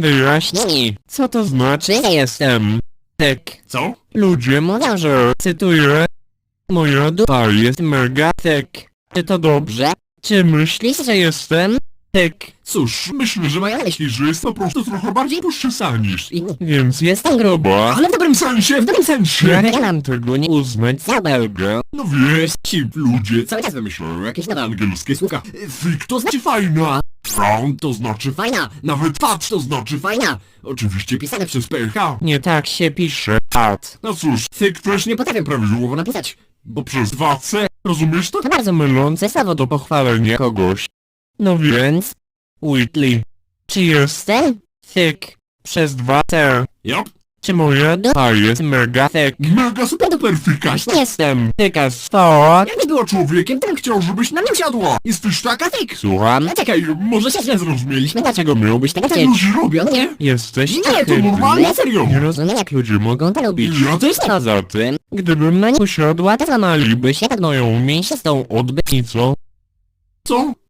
Wyjaśnij, co to znaczy ja jestem. Tak, Co? ludzie mówią, że, cytuję, moja dupa jest mega tak. Czy to dobrze? Czy myślisz, że jestem? Tak, Cóż, myślę, że moja myśli, że jest po prostu trochę bardziej puszczysa niż... i- więc jestem grubo. Ale w dobrym sensie, w dobrym sensie! Ja nie mam tego nie uznać za belgę. No wiesz, ci ludzie cały czas wymyślają jakieś nowe angielskie słówka. Fyk to znaczy fajna. Frown to znaczy fajna. Nawet fat to znaczy fajna. Oczywiście pisane przez PH. Nie tak się pisze, pat. No cóż, fyk też nie potrafię prawidłowo napisać. Bo przez 2C, rozumiesz to? To bardzo mylące słowo do pochwalenia kogoś. No więc, Whitley, czy jestem? Thick, przez dwa T. Jop. Czy moja dupa jest mega thick? Mega super duper fykaś. Jestem as fuck. Jakbyś była człowiekiem, to bym chciał, żebyś na mnie siadła. Jesteś taka fyk. Słucham? No czekaj, może się źle zrozumieliśmy. Dlaczego miałbyś tak Tak chcieć? ludzie robią, nie? Jesteś Nie, to normalnie, serio. Nie rozumiem jak ludzie mogą to lubić. Ja też nie. Poza tym, gdybym na nie usiadła, to złamaliby się nad moją mięsistą odbytnicą. Co?